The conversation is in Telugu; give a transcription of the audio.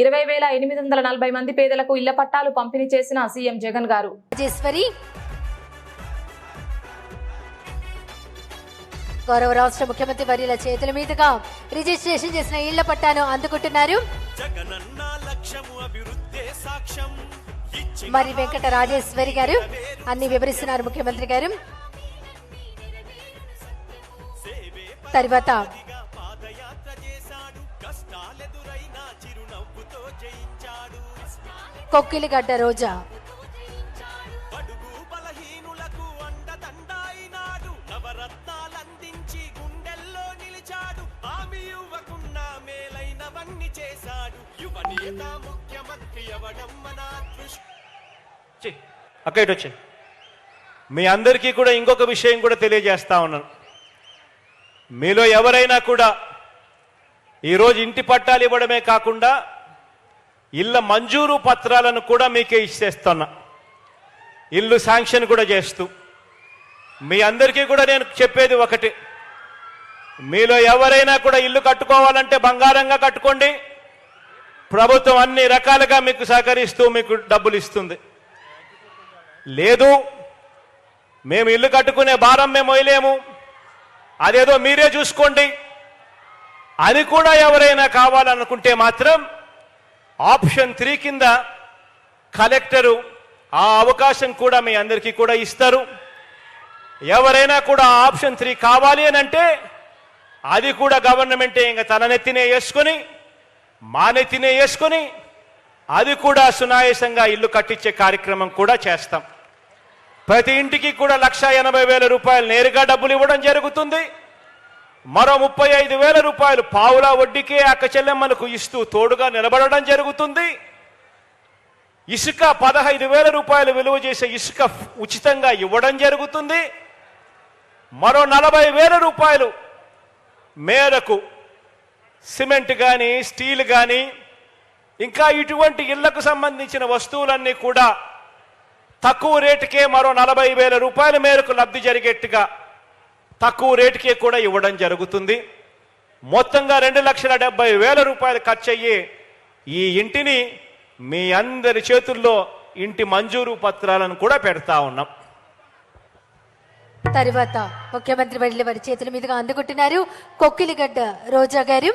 ఇరవై వేల ఎనిమిది వందల నలభై మంది పేదలకు ఇళ్ళ పట్టాలు పంపిణీ చేసిన సీఎం జగన్ గారు. రాజేశ్వరి. గౌరవ రాష్ట్ర ముఖ్యమంత్రి వర్యుల చేతుల మీదుగా రిజిస్ట్రేషన్ చేసిన ఇళ్ళ పట్టాను అందుకుంటున్నారు. మరి వెంకట రాజేశ్వరి గారు అన్ని వివరిస్తున్నారు ముఖ్యమంత్రి గారు. తర్వాత అదృష్టం ఛీ, అక్క ఇటు వచ్చి మీ అందరికీ కూడా ఇంకొక విషయం కూడా తెలియజేస్తా ఉన్నాను. మీలో ఎవరైనా కూడా ఈరోజు ఇంటి పట్టాలు ఇవ్వడమే కాకుండా ఇళ్ళ మంజూరు పత్రాలను కూడా మీకే ఇచ్చేస్తున్నా. ఇల్లు శాంక్షన్ కూడా చేస్తూ. మీ అందరికీ కూడా నేను చెప్పేది ఒకటి. మీలో ఎవరైనా కూడా ఇల్లు కట్టుకోవాలంటే బంగారంగా కట్టుకోండి. ప్రభుత్వం అన్ని రకాలుగా మీకు సహకరిస్తూ మీకు డబ్బులు ఇస్తుంది. లేదు మేము ఇల్లు కట్టుకునే భారం మేము వేయలేము అదేదో మీరే చూసుకోండి. అని కూడా ఎవరైనా కావాలనుకుంటే మాత్రం ఆప్షన్ త్రీ కింద కలెక్టరు ఆ అవకాశం కూడా మీ అందరికీ కూడా ఇస్తారు. ఎవరైనా కూడా ఆప్షన్ త్రీ కావాలి అని అంటే అది కూడా గవర్నమెంటే ఇంకా తన నెత్తినే వేసుకొని మా నెత్తినే వేసుకొని అది కూడా సునాయాసంగా ఇల్లు కట్టించే కార్యక్రమం కూడా చేస్తాం. ప్రతి ఇంటికి కూడా లక్ష ఎనభై వేల రూపాయలు నేరుగా డబ్బులు ఇవ్వడం జరుగుతుంది. మరో ముప్పై ఐదు వేల రూపాయలు పావులా వడ్డీకే అక్క చెల్లెమ్మలకు ఇస్తూ తోడుగా నిలబడడం జరుగుతుంది. ఇసుక పదహైదు వేల రూపాయలు విలువ చేసే ఇసుక ఉచితంగా ఇవ్వడం జరుగుతుంది. మరో నలభై వేల రూపాయలు మేరకు సిమెంట్ కానీ స్టీల్ కానీ ఇంకా ఇటువంటి ఇళ్ళకు సంబంధించిన వస్తువులన్నీ కూడా తక్కువ రేటుకే మరో నలభై వేల రూపాయల మేరకు లబ్ధి జరిగేట్టుగా తక్కువ రేటుకే కూడా ఇవ్వడం జరుగుతుంది. మొత్తంగా రెండు లక్షల డెబ్బై వేల రూపాయలు ఖర్చు అయ్యి ఈ ఇంటిని మీ అందరి చేతుల్లో ఇంటి మంజూరు పత్రాలను కూడా పెడతా ఉన్నాం. తర్వాత ముఖ్యమంత్రి వెళ్ళి వారి చేతుల మీదుగా అందుకుంటున్నారు కొక్కిలిగడ్డ రోజా గారు.